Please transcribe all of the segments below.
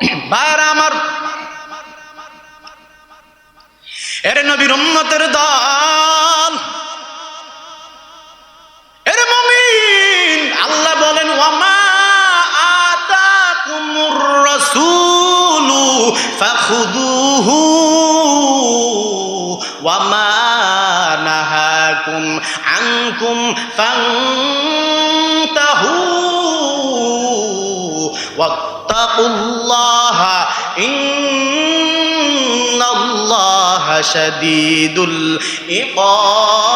ভাইরা আমার। এর নবীর উম্মতের দল। এর মুমিন। আল্লাহ বলেন, ওয়ামা আতাকুমুর রাসূলু ফাখুদুহু ওয়ামা নাহাকুম আনকুম ফান্তাহু الله إن الله شديد العقاب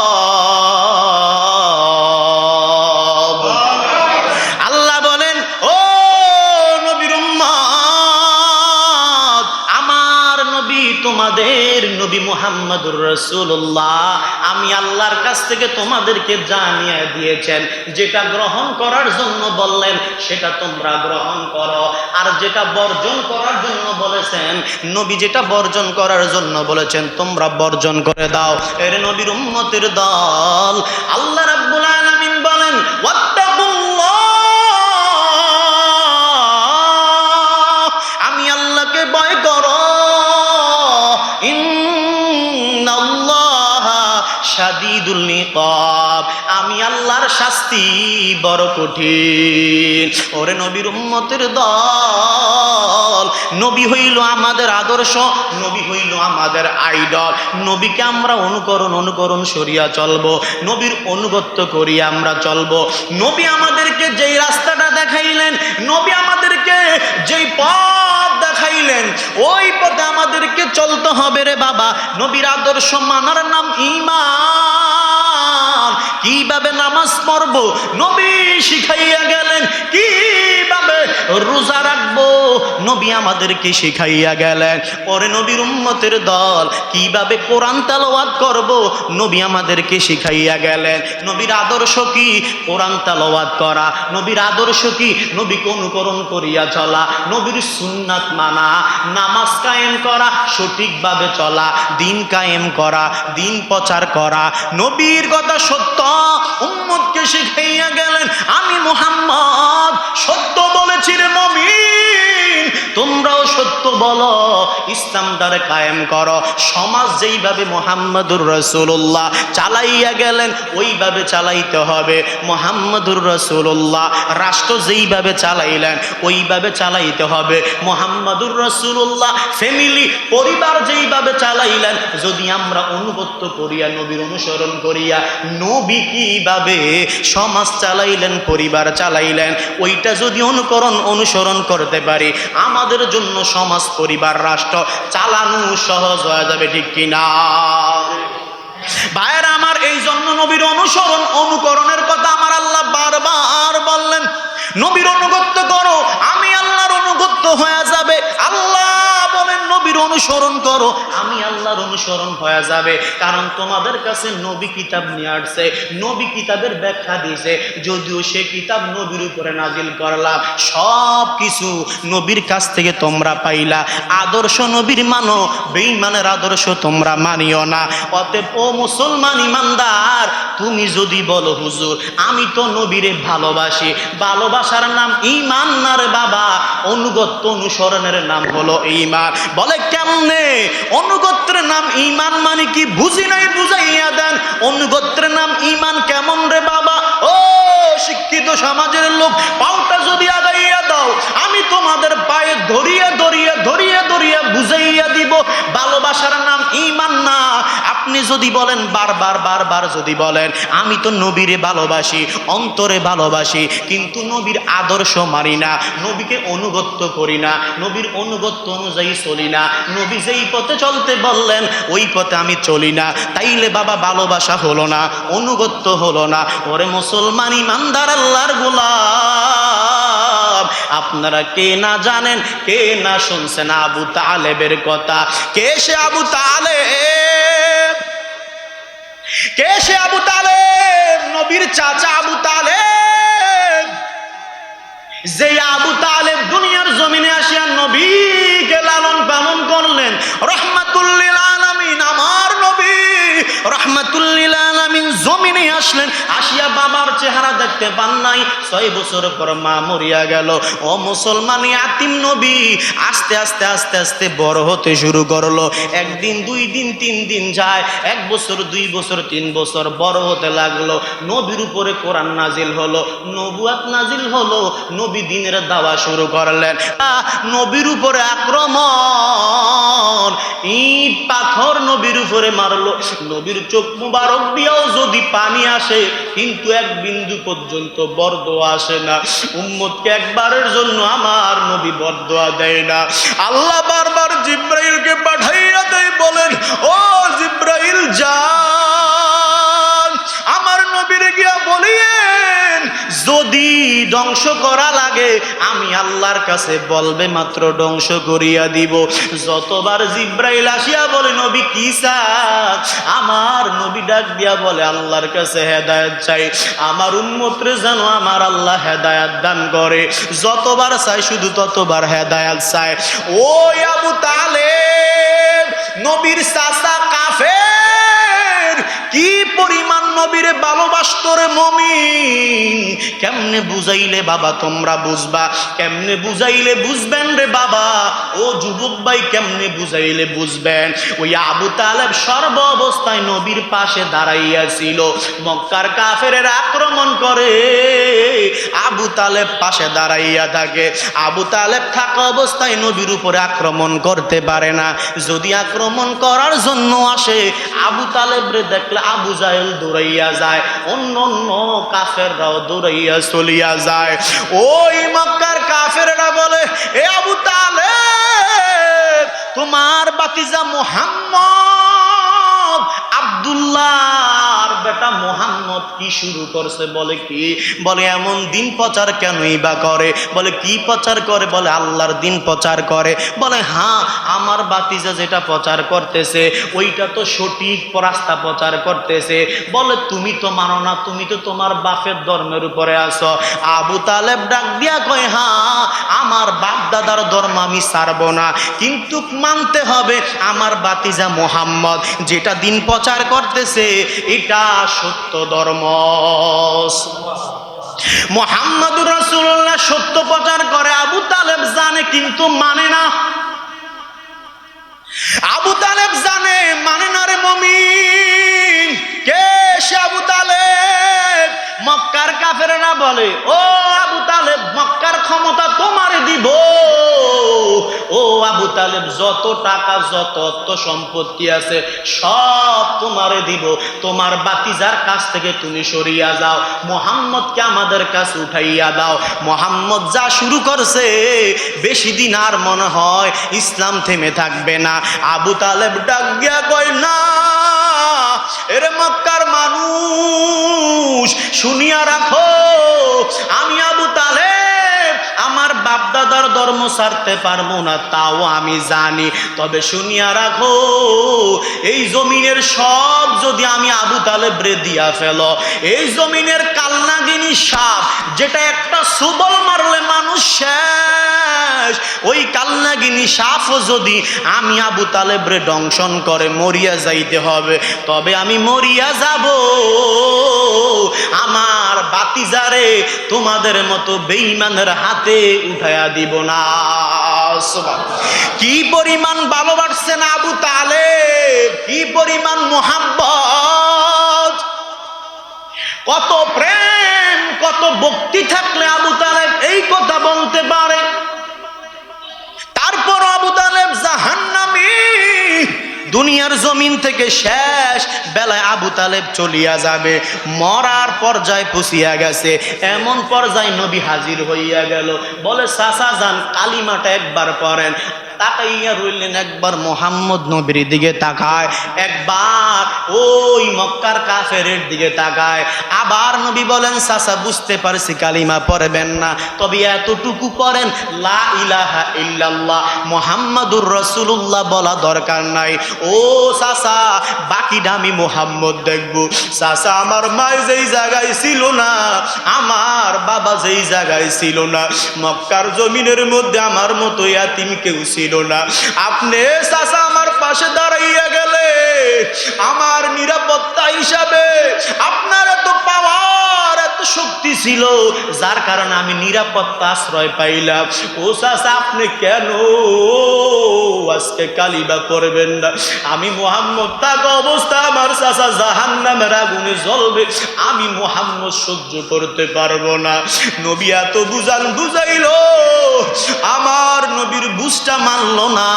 মুহাম্মদুর রাসূলুল্লাহ, আমি আল্লাহর কাছ থেকে তোমাদেরকে জানিয়ে দিয়েছেন, যেটা গ্রহণ করার জন্য বললেন, সেটা তোমরা গ্রহণ করো। আর যেটা বর্জন করার জন্য বলেছেন, নবী যেটা বর্জন করার জন্য বলেছেন, তোমরা বর্জন করে দাও। এর নবীর উম্মতের দল, আল্লাহ রাব্বুল আলামিন বলেন শাদীদুল ইকাব আমি আল্লাহর শাস্তি বড় কঠিন। ওরে নবীর উম্মতের দল, নবী হইল আমাদের আদর্শ, নবী হইল আমাদের আইডল। নবীকে আমরা অনুকরণ অনুকরণ সরিয়া চলবো, নবীর অনুগত্য করি আমরা চলবো। নবী আমাদেরকে যেই রাস্তাটা দেখাইলেন, নবী আমাদেরকে যেই পথ দেখাইলেন ওই পথে আমাদেরকে চলতে হবে রে বাবা। নবীর আদর্শ মানার নাম ইমান কীভাবে নামাজ পড়ব? নবী শিখাইয়া নবী আমাদেরকে শিখাইয়া গেলেন। পরে নবীর উম্মতের দল কীভাবে কোরআন তালাওয়াত করব, নবী আমাদেরকে শিখাইয়া গেলেন। নবীর আদর্শ কি? কোরআন তালাওয়াত করা। নবীর আদর্শ কি? নবীকে অনুকরণ করিয়া চলা। নবীর সুন্নাত মানা। নামাজ কায়েম করা, সঠিকভাবে চলা। দিন কায়েম করা, দিন প্রচার করা। নবীর কথা সত্য, উম্মতকে শিখাইয়া গেলেন। আমি মুহাম্মদ, সত্য বলেছি রে মমিন। তোমরাও সত্য বলো ইসলামটারে কায়েম করো। সমাজ যেইভাবে মোহাম্মদুর রসুল্লাহ চালাইয়া গেলেন, ওইভাবে চালাইতে হবে। মোহাম্মদুর রসুল্লাহ রাষ্ট্র যেইভাবে চালাইলেন, ওইভাবে চালাইতে হবে। মোহাম্মদুর রসুল্লাহ ফ্যামিলি পরিবার যেইভাবে চালাইলেন, যদি আমরা অনুগত্য করিয়া, নবীর অনুসরণ করিয়া, নবী কীভাবে সমাজ চালাইলেন, পরিবার চালাইলেন, ওইটা যদি অনুকরণ, অনুসরণ করতে পারি আমাদের জন্য সমাজ, পরিবার, রাষ্ট্র চালানো সহজ হয়ে যাবে, ঠিক কিনা? ভাইয়ের, আমার এই জন্য নবীর অনুসরণ, অনুকরণের কথা আমার আল্লাহ বারবার বললেন। নবীর অনুগত্য করো অনুসরণ করো, আমি আল্লাহর অনুসরণ হয়ে যাবে। কারণ তোমাদের কাছে নবী কিতাব নিয়ে আসছে, নবী কিতাবের ব্যাখ্যা দিয়েছে, যদিও সে কিতাব নবীর উপরে নাজিল করলাম সব কিছু নবীর কাছ থেকে তোমরা পাইলা। আদর্শ নবীর মানো, বেঈমানের আদর্শ তোমরা মানিও না। অতএব, ও মুসলমান ইমানদার, তুমি যদি বলো, হুজুর, আমি তো নবীরে ভালোবাসি। ভালোবাসার নাম ইমান, না রে বাবা? অনুগত্য অনুসরণের নাম হলো ইমান। বলে কেমনে অনুগত্রের নাম ইমান মানে কি? বুঝি নাই, বুঝাইয়া দেন। অনুগত্রের নাম ইমান কেমন রে বাবা? ও, শিক্ষিত সমাজের লোক পাউটা যদি আগাইয়া দাও, আমি তোমাদের পায়ে ধরিয়া ধরিয়া আপনি যদি বলেন, বারবার বারবার যদি বলেন, আমি তো নবীরে ভালোবাসি, অন্তরে ভালোবাসি, কিন্তু নবীর আদর্শ মানি না, নবীকে অনুগত্য করি না, নবীর অনুগত্য অনুযায়ী চলি না, নবী যেই পথে চলতে বললেন, ওই পথে আমি চলি না, তাইলে বাবা ভালোবাসা হলো না, অনুগত্য হলো না, ওরে মুসলমান ইমানদার আল্লাহর গোলাম আপনারা কে না জানেন, কে না শুনছেন আবু তালেবের কথা, কে সে আবু তালেব? কে সে আবু তালেব? নবীর চাচা আবু তালেব। যে আবু তালেব দুনিয়ার জমিনে আসিয়া নবীকে লালন পালন করলেন, রহমাতুল্লিল রহমাতুল্লিল আলামিন জমিনে আসলেন, আসিয়া বাবার চেহারা দেখতে পান নাই। ছয় বছর পর মা মরিয়া গেল। ও মুসলমানি আতিম নবী, আস্তে আস্তে আস্তে আস্তে বড় হতে শুরু করল। একদিন, দুই দিন, তিন দিন যায়। এক বছর, দুই বছর, তিন বছর বড় হতে লাগল। নবীর উপরে কোরআন নাজিল হলো, নবুয়াত নাজিল হলো, নবী দিনের দাওয়া শুরু করলেন। নবীর উপরে আক্রমণ, ইট পাথর নবীর উপরে মারলো। নবীর চোখ মুবারক দিয়েও যদি পানি আসে, কিন্তু এক বিন্দু পর্যন্ত বরদোয়া আসে না। উম্মতকে একবারের জন্য আমার নবী বরদোয়া দেয় না। আল্লাহ বারবার জিব্রাইলকে পাঠাইয়া দেয়, বলেন, ও জিব্রাইল যা আমার নবীরে গিয়া বলিয়েন যদি ধ্বংস করা লাগে, আমি আল্লাহর কাছে বলবে মাত্র ধ্বংস করিয়া দিব। যতবার জিব্রাইল আসিয়া বলে, নবী কি? আমার নবী ডাক দিয়া বলে, আল্লাহর কাছে হেদায়ত চাই। আমার উন্মত্রে যেন আমার আল্লাহ হেদায়াত দান করে। যতবার চাই, শুধু ততবার হেদায়াত চায় ওই আবু তালেব, নবীর চাচা কাফের। কি পরিমাণ নবীরে ভালোবাসত রে মমিন? কেমনে বুঝাইলে বাবা তোমরা বুঝবা? কেমনে বুঝাইলে বুঝবেন রে বাবা? ও যুবক ভাই, কেমনে বুঝাইলে বুঝবেন? ওই আবু তালেব সর্ব অবস্থায় নবীর পাশে দাঁড়াইয়াছিল মক্কার কাফের আক্রমণ করে। তালেব পাশে দাঁড়াইয়া থাকে। আবু তালেব থাকা অবস্থায় নবীর উপরে আক্রমণ করতে পারে না। যদি আক্রমণ করার জন্য আসে, আবু তালেবরে দেখলে আবু জাহেল দৌড়াইয়া যায়, অন্য অন্য কাফেররাও দৌড়াইয়া চলিয়া যায়। ওই মক্কার কাফেররা বলে, এ আবু তালেব, তোমার বাতিজা মোহাম্মদ আব্দুল্লাহর বেটা মোহাম্মদ কি শুরু করছে বলে কি? বলে, এমন দিন প্রচার কেনই বা করে? বলে, কি প্রচার করে? বলে, আল্লাহর দিন প্রচার করে। বলে হ্যাঁ আমার বাতিজা যেটা প্রচার করতেছে, ওইটা তো সঠিক রাস্তা প্রচার করতেছে। বলে, তুমি তো মানো না, তুমি তো তোমার বাপের ধর্মের উপরে আসো আবু তালেব ডাক দিয়া কয় হ্যাঁ আমার বাপ দাদার ধর্ম আমি ছাড়বো না। কিন্তু মানতে হবে আমার বাতিজা মোহাম্মদ, যেটা দিন প্রচার করতেছে, এটা সত্য ধর্ম। মোহাম্মদুর রাসূলুল্লাহ সত্য প্রচার করে, আবু তালেব জানে কিন্তু মানে না। আবু তালেব জানে মানে না রে মমিন। কে সে আবু তালেব? মক্কার কাফেরেরা বলে, ও আবু তালেব, মক্কার ক্ষমতা তোমারে দিব। ও আবু তালেব, যত টাকা, যত অর্থ সম্পত্তি আছে, সব তোমারে দিব। তোমার বাতিজার কাছ থেকে তুমি সরিয়া যাও, মোহাম্মদকে আমাদের কাছে উঠাইয়া দাও। মোহাম্মদ যা শুরু করছে, বেশি দিন আর মনে হয় ইসলাম থেমে থাকবে না। আবু তালেব ডাক গিয়া কয়, না, এরে মক্কার মানুষ, শুনিয়া রাখো, আমি আবু বাপদাদার ধর্ম ছাড়তে পারব না, তাও আমি জানি। তবে শুনিয়া রাখো, এই জমিনের সব যদি আমি আবু তালেব রে দিয়া ফেল, এই জমিনের কালনাগিনী সাপ, যেটা একটা সুবল মারলে মানুষ শেষ। ওই কালনাগিনী সাপও যদি আমি আবু তালেবরে দংশন করে মরিয়া যাইতে হবে, তবে আমি মরিয়া যাব। আমার বাতিজারে তোমাদের মতো বেঈমানের হাতে উঠায়া দিব না। কি পরিমাণ ভালোবাসছেন আবু তালেব? কি পরিমাণ মোহাব্বত? কত প্রেম, কত ভক্তি থাকলে আবু তালেব এই কথা বলতে পারে। তারপর দুনিয়ার জমিন থেকে শেষ বেলায় আবু তালেব চলিয়া যাবে। মরার পর্যায় পুষিয়া গেছে। এমন পর্যায়ে নবী হাজির হইয়া গেল। বলে সাসা যান, কালিমাটা একবার পড়েন। তাকাইয়া রইলেন একবার মোহাম্মদ নবীর দিকে তাকায়, একবার ওই মক্কার কাফেরের দিকে তাকায়। আবার নবী বলেন সাসা বুঝতে পারছি, কালিমা পড়বেন না। তবে এতটুকু পড়েন, লা ইলাহা ইল্লাল্লাহ, মোহাম্মদুর রসুল্লাহ বলা দরকার নাই। ও সাসা বাকিটা আমি মোহাম্মদ দেখব। সাসা আমার মায় যেই জায়গায় ছিল না, আমার বাবা যেই জায়গায় ছিল না, মক্কার জমিনের মধ্যে আমার মতো ইয়াতিম কেউ ছিল না। আপনি চাচা আমার পাশে দাঁড়াইয়া গেলে আমার নিরাপত্তা হিসাবে আপনার এত পাওয়ার শক্তি ছিল, যার কারণে আমি নিরাপত্তা আশ্রয় পাইলাম। ও চাচা, আপনি কেন আজকে কালিবা করবেন না। আমি মোহাম্মদ থাকা অবস্থা আমার চাচা জাহান নামের আগুনে জ্বলবে। আমি মোহাম্মদ সহ্য করতে পারব না। নবী এত বুঝান বুঝাইলো, আমার নবীর বুঝটা মানলো না।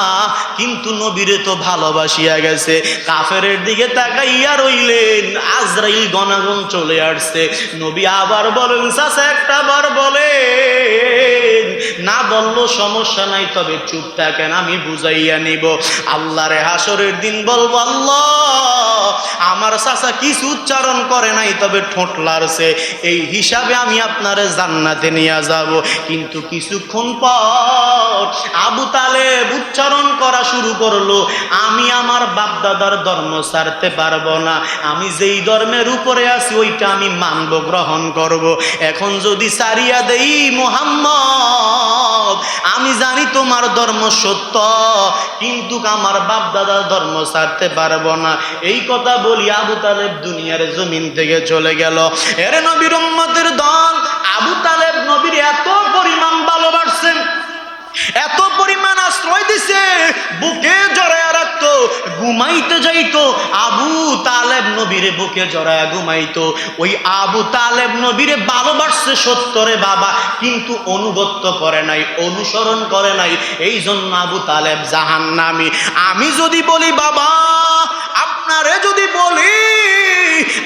কিন্তু নবীরে তো ভালোবাসিয়া গেছে। কাফের দিকে তাকাইয়া রইলেন, আজরাইল গণাগণ চলে আসছে। নবী আবার বলেন, চাচা, একটা বার বলেন। না বলল সমস্যা নাই, তবে চুপ থাকেন, আমি বুঝাইয়া নিব। আল্লাহরে হাসরের দিন বলব, আল্লাহ! আমার চাচা কিছু উচ্চারণ করে নাই, তবে ঠোঁট লাড়ছে। এই হিসাবে আমি আপনারে জান্নাতে নিয়ে যাব। কিন্তু কিছুক্ষণ পর আবু তালেব উচ্চারণ করা শুরু করল, আমি আমার বাপদাদার ধর্ম ছাড়তে পারব না। আমি যেই ধর্মের উপরে আছি, ওইটা আমি মানব, গ্রহণ করব। এখন যদি সারিয়া দেই মোহাম্মদ আমি জানি তোমার ধর্ম সত্য, কিন্তু আমার বাপ দাদার ধর্ম ছাড়তে পারব না। এই কথা বলি আবু তালেব দুনিয়ার জমিন থেকে চলে গেল। এর নবীর দল আবু তালেব নবীর এত পরিমাণ ভালোবাসছেন, এত আশ্রয় দিছে, বুকে জড়ায়া রাখতো, ঘুমাইতে যাইতো। আবু তালেব নবীরে বুকে জড়ায়া ঘুমাইতো। ওই আবু তালেব নবীরে ভালোবাসছে সত্তরে বাবা, কিন্তু অনুগত্য করে নাই, অনুসরণ করে নাই। এই জন্য আবু তালেব জাহান্নামি। আমি যদি বলি, বাবা, আপনারে যদি বলি,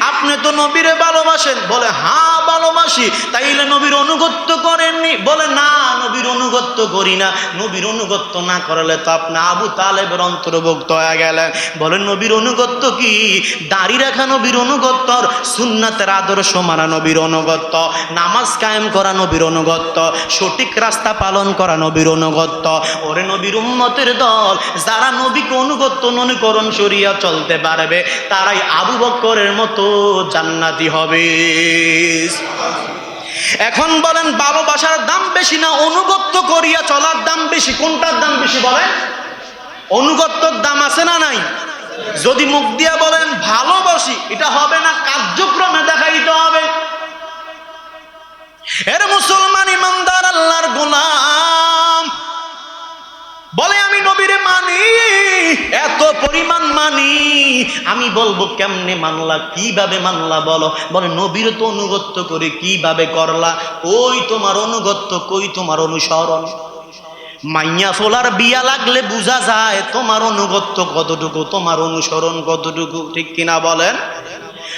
আপনি তো নবীরে ভালোবাসেন, বলে হ্যাঁ ভালোবাসি, তাইলে নবীর অনুগত্য করেননি। বলে, না, নবীর অনুগত্য করি না। নবীর অনুগত্য না করলে তো আপনি আবু তালেবের অন্তর্ভুক্ত হয়ে গেলেন। বলেন নবীর অনুগত্য কি? দাড়ি রাখা নবীর অনুগত্যর সুন্নাতের আদর্শ মানা নবীর অনুগত্য। নামাজ কায়েম করা নবীর অনুগত্য। সঠিক রাস্তা পালন করা নবীর অনুগত্য। ওরে নবীর উম্মতের দল, যারা নবীকে অনুগত্য অনুকরণ সরিয়া চলতে পারবে, তারাই আবু বক্করের মতো জান্নাতি হবে। এখন বলেন ভালোবাসার দাম বেশি না, অনুগত্য করিয়া চলার দাম বেশি? কোনটার দাম বেশি বলেন? অনুগত্যর দাম আছে না নাই? যদি মুখ দিয়া বলেন, ভালোবাসি, এটা হবে না, কার্যক্রমে দেখাইতে হবে। এর মুসলমান ইমানদার, আল্লাহর গোলাম। বলে, আমি নবীরে মানি, এত পরিমাণ মানি। আমি বলব, কেমনে মানলা, কীভাবে মানলা বলো? বলে, নবীর তো অনুগত্য করে কীভাবে করলা? ওই তোমার অনুগত্য, কই তোমার অনুসরণ? মাইয়া ফোলার বিয়া লাগলে বোঝা যায়, তোমার অনুগত্য কতটুকু, তোমার অনুসরণ কতটুকু? ঠিক কিনা বলেন?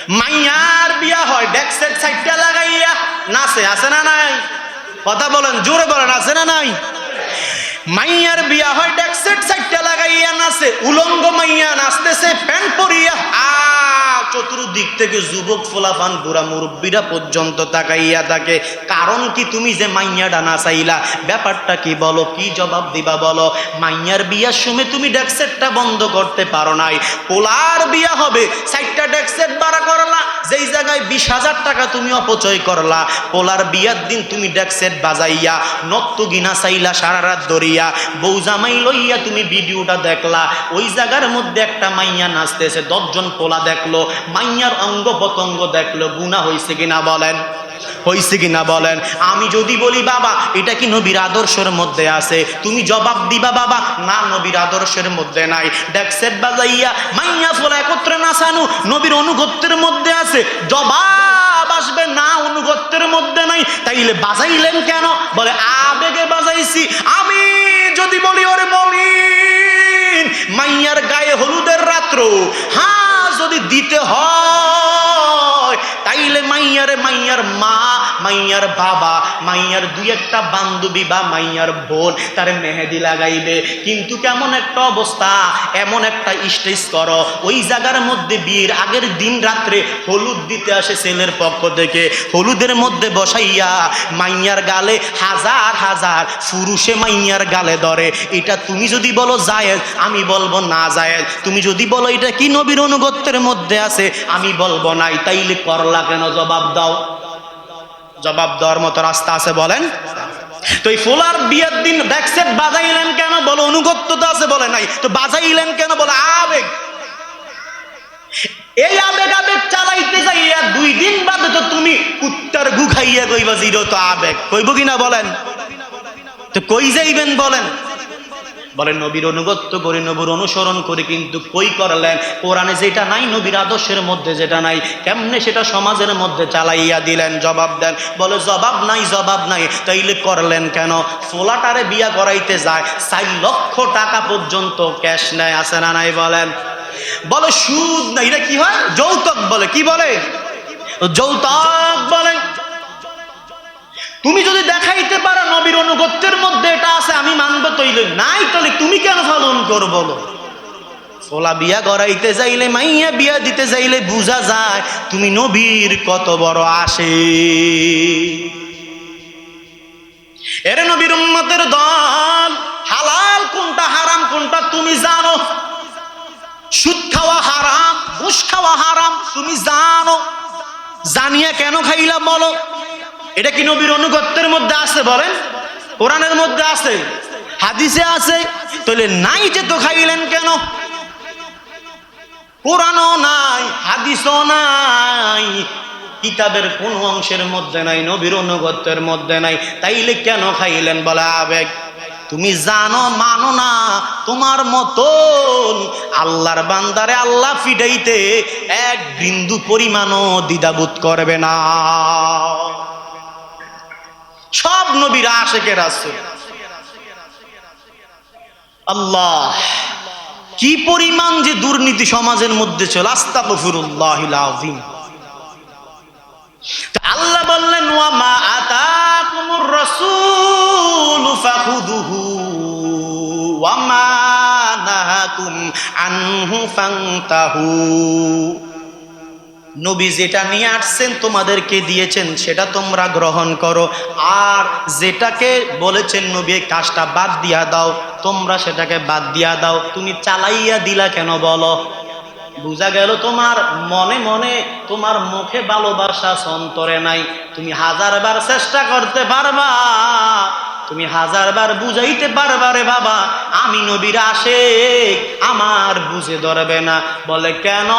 মাইয়ার বিয়া হয় ডেক্সের সাইডটা লাগাইয়া, নাচে, আছে না নাই? কথা বলেন, জোরে বলেন, আছে না নাই? মাইয়ার বিয়া হয় ডেক্সেট সাইডটা লাগাইয়া নাচে। উলঙ্গ মাইয়া নাচতেছে প্যান্ট পরিয়া। চতুর্দিক থেকে যুবক ফোলাফান বুড়া মুরব্বীরা পর্যন্ত তাকাইয়া থাকে। কারণ কি তুমি যে মাইয়াটা নাচাইলা ব্যাপারটা কি বলো? কি জবাব দিবা বলো? মাইয়ার বিয়ার সময় তুমি ডেক্সেটটা বন্ধ করতে পারো নাই। পোলার বিয়া হবে সাইডটা ডেক্সেট বাড়া করলা, যেই জায়গায় বিশ হাজার টাকা তুমি অপচয় করলা। পোলার বিয়ার দিন তুমি ডেক্সেট বাজাইয়া নত্ত গিনা চাইলা সারা রাত ধরিয়া, বউ জামাই লইয়া তুমি ভিডিওটা দেখলা। ওই জায়গার মধ্যে একটা মাইয়া নাচতেছে, দশজন পোলা দেখল। মাইয়ার অঙ্গ পতঙ্গ দেখল গুণা হয়েছে কিনা বলেন? হয়েছে কিনা বলেন? আমি যদি বলি, বাবা, এটা কি নবীর আদর্শের মধ্যে আছে? তুমি জবাব দিবা, বাবা, না, নবীর আদর্শের মধ্যে নাই। ডেক্সেট বাজাইয়া মাইয়া ফোলা একত্রে নাচানো নবীর অনুগত্যের মধ্যে আছে। জবাব আসবে, না, অনুগত্যের মধ্যে নাই। তাইলে বাজাইলেন কেন? বলে, আবেগে বাজাইছি। আমি যদি বলি, ওরে মমিন মাইয়ার গায়ে হলুদের রাত্র হ্যাঁ যদি দিতে হয় তাইলে মাইয়ারে মাইয়ার মা মাইয়ার বাবা, মাইয়ার দুই একটা বান্ধবী বা মাইয়ার বোন তার মেহেদি লাগাইবে। কিন্তু কেমন একটা অবস্থা? এমন একটা স্টেজ করো। ওই জায়গার মধ্যে বিয়ের আগের দিন রাত্রে হলুদ দিতে আসে ছেলের পক্ষ থেকে। হলুদের মধ্যে বসাইয়া মাইয়ার গালে হাজার হাজার পুরুষে মাইয়ার গালে ধরে। এটা তুমি যদি বলো জায়েজ, আমি বলব না জায়েজ। তুমি যদি বলো এটা কি নবীর অনুগত্যের মধ্যে আছে, আমি বলব নাই। তাইলে করলা কেন? জবাব দাও। জবাব দেওয়ার মতো রাস্তা আছে বলেন? তো এই ফুলার বিয়ের দিন ব্যাকসেট বাজাইলেন কেন? বলো, অনুগত্য তো আছে বলে নাই। তো বাজাইলেন কেন? বলে, আবেগ। এই আবেগ আবেগ চালাইতে যাইয়া দুই দিন বাদে তো তুমি কুত্তার গুখাইয়া কইবা, জিরো তো আবেগ। কইব কিনা বলেন? তো কই যাইবেন বলেন? বলেন, নবীর অনুগত্য করে, নবীর অনুসরণ করে কিন্তু কই করলেন? কোরআনে যেটা নাই, নবীর আদর্শের মধ্যে যেটা নাই, কেমনে সেটা সমাজের মধ্যে চালাইয়া দিলেন? জবাব দেন। বলে, জবাব নাই জবাব নাই। তাইলে করলেন কেন? ফোলাটারে বিয়া করাইতে যায়, চার লক্ষ টাকা পর্যন্ত ক্যাশ নেয়, আছে না নাই বলেন? বলে, সুদ না এটা কি হয়? যৌতুক বলে, কি বলে? যৌতক বলে। তুমি যদি দেখাইতে পারো নবীর অনুগত্যের মধ্যে আছে, আমি মানবো তৈলে নাই তাহলে তুমি কেন পালন করো বলো? ফোলা বিয়া গড়াইতে যাইলে, মাইয়া বিয়া দিতে যাইলে বুঝা যায়, তুমি নবীর কত বড় আসে এরে নবীর উম্মতের দল, হালাল কোনটা হারাম কোনটা তুমি জানো? সুদ খাওয়া হারাম, ঘুষ খাওয়া হারাম, তুমি জানো? জানিয়া কেন খাইলা বলো? এটা কি নবীর অনুগত্যের মধ্যে আছে বলেন? কোরআনের মধ্যে আছে, হাদিসে আছে, তাহলে নাই যে তো খাইলেন কেন? কোরআনও নাই, হাদিসও নাই, কিতাবের কোন অংশের মধ্যে নাই, নবীর অনুগত্যের মধ্যে নাই, তাইলে কেন খাইলেন বলে আবেগ তুমি জানো, মানো না, তোমার মতন আল্লাহর বান্দারে আল্লাহ ফিডাইতে এক বিন্দু পরিমাণও দ্বিধাবোধ করবে না। সব নবীরা আশেকের আছে আল্লাহ, কি পরিমাণ যে দুর্নীতি সমাজের মধ্যে চলে আস্তা গফিরুল্লাহ আযীম আল্লাহ বললেন রাসূল ওয়ামা নাহাকুম আনহু নবী যেটা নিয়ে আসছেন তোমাদেরকে দিয়েছেন, সেটা তোমরা গ্রহণ করো। আর যেটাকে বলেছেন নবী কাজটা বাদ দিয়া দাও, তোমরা সেটাকে বাদ দিয়া দাও। তুমি চালাইয়া দিলা কেন বলো? বুঝা গেল তোমার মনে মনে তোমার মুখে ভালোবাসা সন্তরে নাই। তুমি হাজারবার চেষ্টা করতে পারবা। তুমি হাজারবার বুঝাইতে পারবা রে বাবা, আমি নবীর আসে আমার বুঝে ধরবে না। বলে, কেন?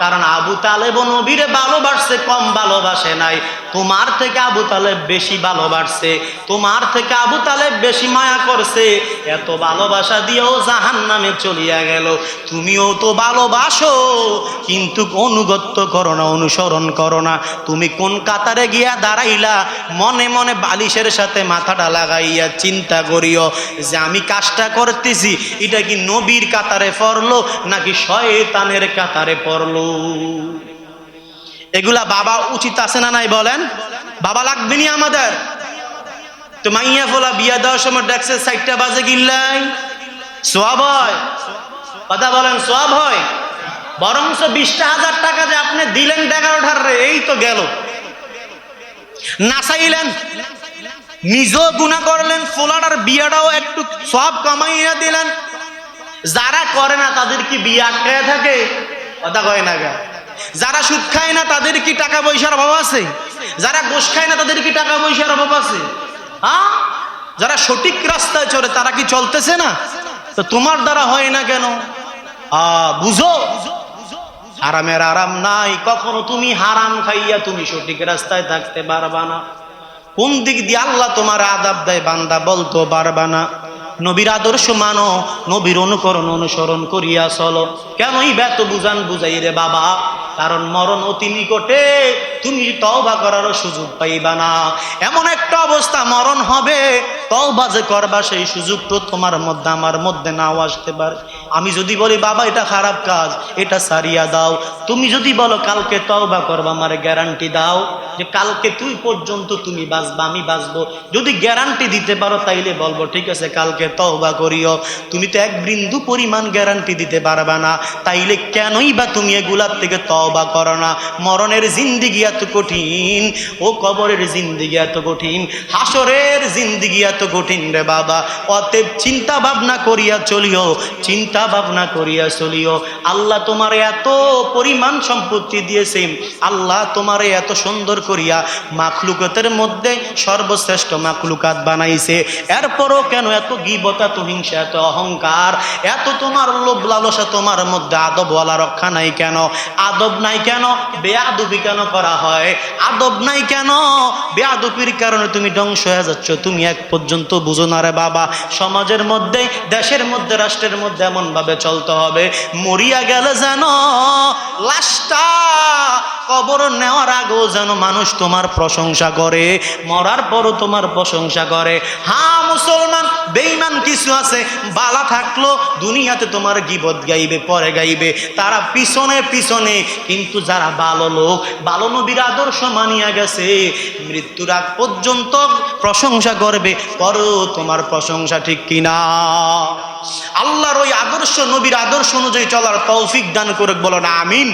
কারণ আবু তালেব নবীরে ভালোবাসছে, কম ভালোবাসে নাই। তোমার থেকে আবু তালেব বেশি ভালোবাসছে, তোমার থেকে আবু তালেব বেশি মায়া করছে। এত ভালোবাসা দিয়েও জাহান নামে চলিয়া গেল। তুমিও তো ভালোবাসো, কিন্তু অনুগত্য করো না, অনুসরণ করো না। তুমি কোন কাতারে গিয়া দাঁড়াইলা, মনে মনে বালিশের সাথে মাথাটা লাগাইয়া চিন্তা করিও যে আমি কাজটা করতেছি, এটা কি নবীর কাতারে পড়ল নাকি শয়তানের কাতারে পড়ল? এগুলা বাবা উচিত আছে না নাই বলেন? বাবা লাগবে নি আমাদের? তো মাইয়া ফোলা বিয়া দেওয়ার সময় ডেক্সের সাইডটা বাজে গিল্লাই সোয়াব হয়। কথা বলেন, সোয়াব হয়? বরংস বিশটা হাজার টাকা যে আপনি দিলেন এগারোটার রে, এই তো গেল। নাচাইলেন নিজেও গুণা করলেন, ফোলাটার বিয়াটাও একটু সব কামাইয়া দিলেন। যারা করে না, তাদের কি বিয়ে আটকায় থাকে? কথা কয় না গা যারা সুদ খায় না, তাদের কি টাকা পয়সার অভাব আছে? যারা গোশ খায় না, তাদের কি টাকা পয়সার অভাব আছে? হ্যাঁ? যারা সঠিক রাস্তায় চলে তারা কি চলতেছে না? তো তোমার দ্বারা হয় না কেন? বুঝো? হারামের আরাম নাই। কখনো তুমি হারাম খাইয়া তুমি সঠিক রাস্তায় থাকতে পারবা না। কোন দিক দিয়ে আল্লাহ তোমার আদাব দেয় বান্দা বলতো পারবা না। নবীর আদর্শ মানো, নবীর অনুকরণ অনুসরণ করিয়া চলো। কেনই ব্যত বুঝান বুঝাই রে বাবা? কারণ মরণ অতি নিকটে, তুমি তওবা করারও সুযোগ পাইবা না। এমন একটা অবস্থা মরণ হবে তওবা যে করবা, সেই সুযোগ তো তোমার মধ্যে, আমার মধ্যে নাও আসতে পারে। আমি যদি বলি, বাবা, এটা খারাপ কাজ, এটা সারিয়া দাও। তুমি যদি বলো, কালকে তওবা করবা, আমার গ্যারান্টি দাও। যে কালকে তুই পর্যন্ত তুমি বাঁচবা, আমি বাঁচবো। যদি গ্যারান্টি দিতে পারো, তাইলে বলব, ঠিক আছে, কালকে তওবা করিও। তুমি তো এক বিন্দু পরিমাণ গ্যারান্টি দিতে পারবা না। তাইলে কেনই বা তুমি এগুলার থেকে তওবা করো না? মরণের জিন্দিগি এত কঠিন, ও কবরের জিন্দিগি এত কঠিন, হাসরের জিন্দিগি এত কঠিন রে বাবা। অতএব চিন্তা ভাবনা করিয়া চলিও, চিন্তা ভাবনা করিয়া চলিও। আল্লাহ তোমার এত পরিমাণ সম্পত্তি দিয়েছে। আল্লাহ তোমার এত সুন্দর করিয়া মাখলুকতের মধ্যে সর্বশ্রেষ্ঠ মাখলুকাত বানাইছে। এরপরও কেন এত গিবত, এত হিংসা, এত অহংকার? এত তোমার লোভ লালসা তোমার মধ্যে আদবওয়ালা রক্ষা নাই কেন? আদব নাই কেন? বেয়াদবি কেন করা হয়? আদব নাই কেন? বেয়াদবির কারণে তুমি ধ্বংস হয়ে যাচ্ছ। তুমি এক পর্যন্ত বুঝো না রে বাবা। সমাজের মধ্যে, দেশের মধ্যে, রাষ্ট্রের মধ্যে এমন ভাবে চলতে হবে, মরিয়া গেলে যেন লাশটা কবর নেওয়ার আগেও যেন মানুষ তোমার প্রশংসা করে, মরার পরও তোমার প্রশংসা করে। হ্যাঁ মুসলমান বেইমান কিছু আছে, বালা থাকল, দুনিয়াতে তোমার গিবত গাইবে, পরে গাইবে। তারা পিছনে পিছনে, কিন্তু যারা ভালো লোক, ভালো নবীর আদর্শ মানিয়া গেছে, মৃত্যুর আগ পর্যন্ত প্রশংসা করবে করো তোমার প্রশংসা ঠিক কিনা? আল্লাহর ওই আদর্শ, নবীর আদর্শ অনুযায়ী চলার তৌফিক দান করে বলো না আমিন।